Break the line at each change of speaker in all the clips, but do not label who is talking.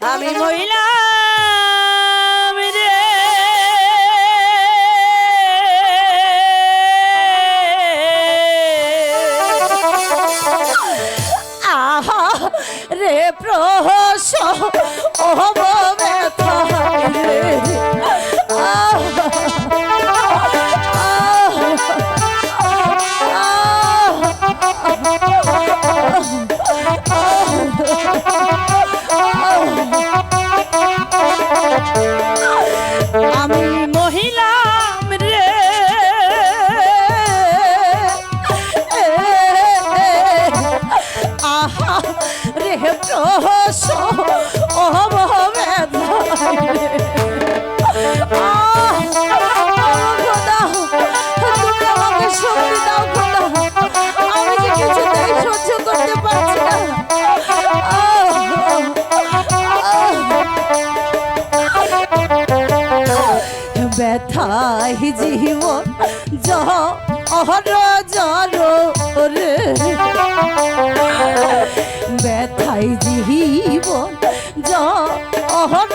আমি মহিলা রে। আহা রে প্রহস ও ব্যথা ব্যথায় জীবন জহর জর রে ব্যথায় জীবন জহর জহর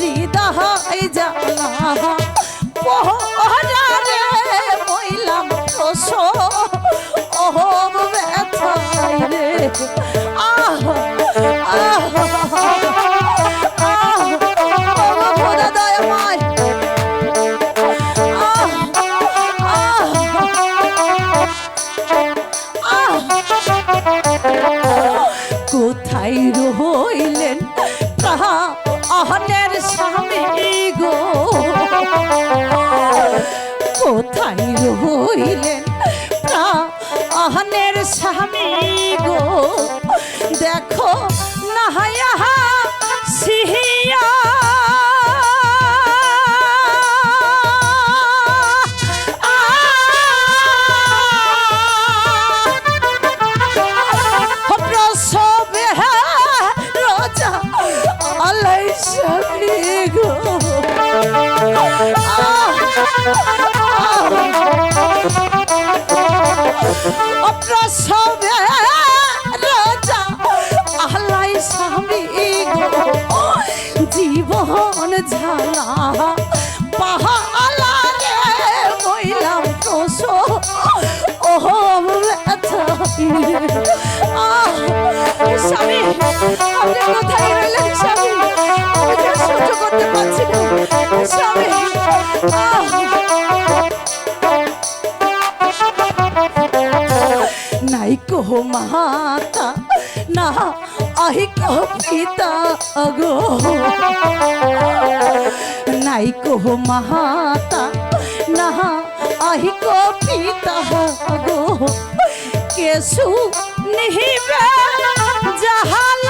vida আহনের স্বামী গো। দেখো নাহায়া সিহিয়া। প্রসবে প্রসবে রাজা আহলাই স্বামী জীবন ঝালা পাহালা রে মইলাম প্রস ওহ ব্যথা আহ স্বামী আপনি কোথায় স্বামী আমি সহ্য করতে পারছি না স্বামী আহ নাই কো মাতা না আহি কো পিতা গো নাই কো মাতা না আহি কো পিতা গো কেসু নিহিবে জাহালা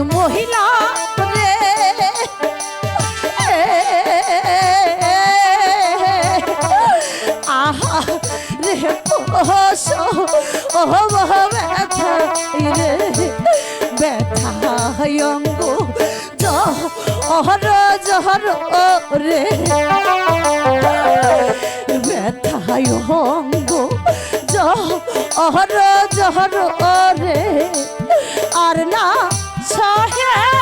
মহিলা রে। আহা রে পহস ও ব্যথা রে। ব্যথায় অঙ্গ জহর জহর রে। ব্যথায় অঙ্গ জহর জহর রে। আর না সহে জাহালা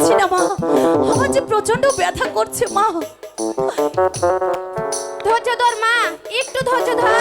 পারছি না,
মা।
আমার যে প্রচণ্ড ব্যথা করছে, মা।
ধৈর্য ধর, মা। একটু ধৈর্য ধর।